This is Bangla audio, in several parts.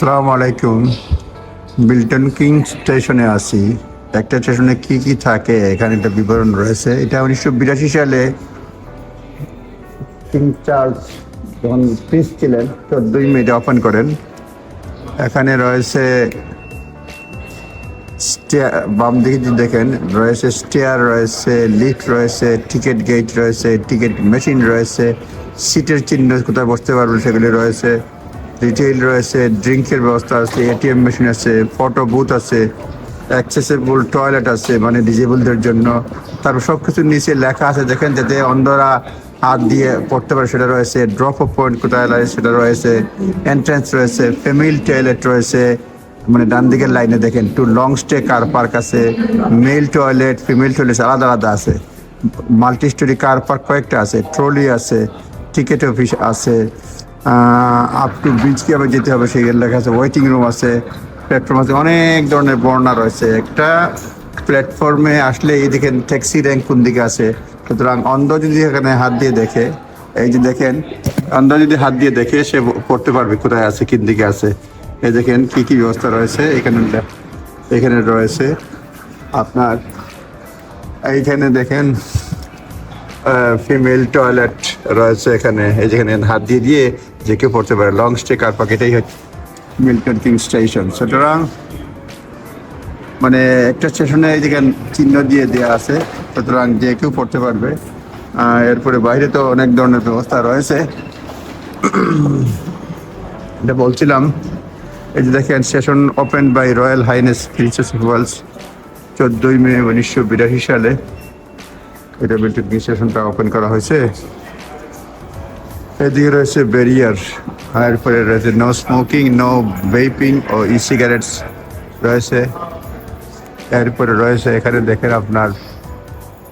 আসসালামু আলাইকুম। বিল্টন কিং স্টেশনে আছি। একটা স্টেশনে কি কি থাকে এখানে একটা বিবরণ রয়েছে। এটা উনিশশো বিরাশি সালে কিং চার্লস যখন প্রিন্স ছিলেন চোদ্দই মে ওপেন করেন। এখানে রয়েছে স্টেয়ার, বাম দিকে যদি দেখেন, রয়েছে স্টেয়ার, রয়েছে লিফট, রয়েছে টিকিট গেট, রয়েছে টিকিট মেশিন, রয়েছে সিটের চিহ্ন কোথায় বসতে পারবেন সেগুলি রয়েছে। রিটেইল রয়েছে ড্রিঙ্কের ব্যবস্থা আছে এটিএম মেশিন আছে ফটো বুথ আছে অ্যাক্সেসেবল টয়লেট আছে মানে ডিজেবলদের জন্য। তারপর সব কিছুর নিচে লেখা আছে, দেখেন যাতে অন্ধরা হাত দিয়ে পড়তে পারে, সেটা রয়েছে ড্রপ অফ পয়েন্ট কোথায় লাগে, সেটা রয়েছে এন্ট্রান্স রয়েছে ফ্যামিলি টয়লেট রয়েছে মানে ডান দিকের লাইনে দেখেন to long stay car park আছে মেল টয়লেট ফিমেল টয়লেট আলাদা আলাদা আছে। মাল্টি স্টোরি কার পার্ক কয়েকটা আছে ট্রলি আছে টিকিট অফিস আছে আপ টু ব্রিজ আবার যেতে হবে সেই লেখা আছে ওয়েটিং রুম আছে প্ল্যাটফর্ম আছে, অনেক ধরনের বর্ণনা রয়েছে। একটা প্ল্যাটফর্মে আসলে এই দেখেন ট্যাক্সি র্যাঙ্ক কোন দিকে আছে। সুতরাং অন্ধ যদি এখানে হাত দিয়ে দেখে, এই যে দেখেন, অন্ধ যদি হাত দিয়ে দেখে, সে পড়তে পারবে কোথায় আছে, কোন দিকে আছে। এই দেখেন কি কি ব্যবস্থা রয়েছে, এখানে এখানে রয়েছে আপনার, এইখানে দেখেন ফিমেল টয়লেট রয়েছে এখানে। এই যেখানে হাত দিয়ে দিয়ে যে কেউ পড়তে পারে। লং স্টে কার পাক এটাই হচ্ছে মিল্টন কিং স্টেশন সুতরাং মানে একটা স্টেশনে এই যেখানে চিহ্ন দিয়ে দেওয়া আছে। সুতরাং যে কেউ পড়তে পারবে। এরপরে বাইরে তো অনেক ধরনের ব্যবস্থা রয়েছে। এটা বলছিলাম, এই যে দেখেন station open by royal highness princess Wales চোদ্দোই মে উনিশশো বিরাশি সালে। এটা বিল্টন স্টেশনটা ওপেন করা হয়েছে। এদিকে রয়েছে ব্যারিয়ার এরপরে রয়েছে নো স্মোকিং নো ভেপিং ও ই সিগারেটস রয়েছে। এরপরে রয়েছে এখানে দেখেন আপনার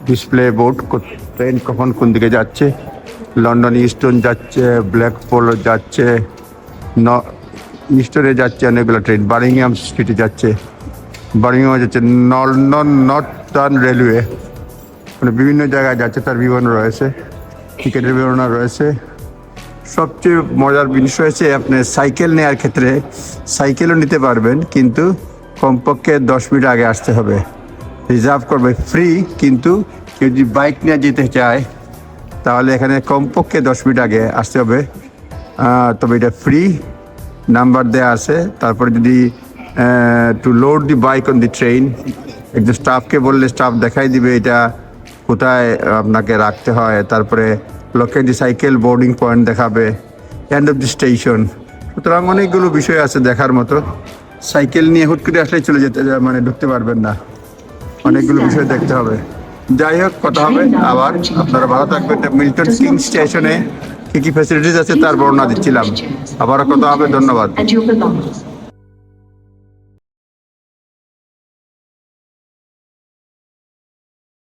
ডিসপ্লে বোর্ড ট্রেন কখন কোন দিকে যাচ্ছে। লন্ডন ইস্টন যাচ্ছে ব্ল্যাক পোলো যাচ্ছে ন ইস্টনে যাচ্ছে অনেকগুলো ট্রেন বার্মিংহাম স্ট্রিটে যাচ্ছে। বার্মিংহামে যাচ্ছে লন্ডন নর্থার্ন রেলওয়ে মানে বিভিন্ন জায়গায় যাচ্ছে, তার বিবরণ রয়েছে, টিকিটের বিবরণ রয়েছে। সবচেয়ে মজার জিনিস হয়েছে আপনি সাইকেল নেওয়ার ক্ষেত্রে সাইকেলও নিতে পারবেন, কিন্তু কমপক্ষে দশ মিনিট আগে আসতে হবে। রিজার্ভ করবে ফ্রি, কিন্তু কেউ যদি বাইক নিয়ে যেতে চায়, তাহলে এখানে কমপক্ষে দশ মিনিট আগে আসতে হবে। তবে এটা ফ্রি, নাম্বার দেওয়া আছে। তারপরে যদি to load the bike on the train একজন স্টাফকে বললে স্টাফ দেখাই দিবে এটা কোথায় আপনাকে রাখতে হয় তারপরে লোকে দি সাইকেল বোর্ডিং পয়েন্ট দেখাবে এন্ড অফ দি স্টেশন সুতরাং অনেকগুলো বিষয় আছে দেখার মতো। সাইকেল নিয়ে হুট করে আসলে চলে যেতে মানে ঢুকতে পারবেন না। অনেকগুলো বিষয় দেখতে হবে। যাই হোক কথা হবে। আবার আপনারা ভালো থাকবেন। মিল্টন কিং স্টেশনে কি কি ফ্যাসিলিটিস আছে তার বর্ণনা দিচ্ছিলাম। আবারও কথা হবে। ধন্যবাদ.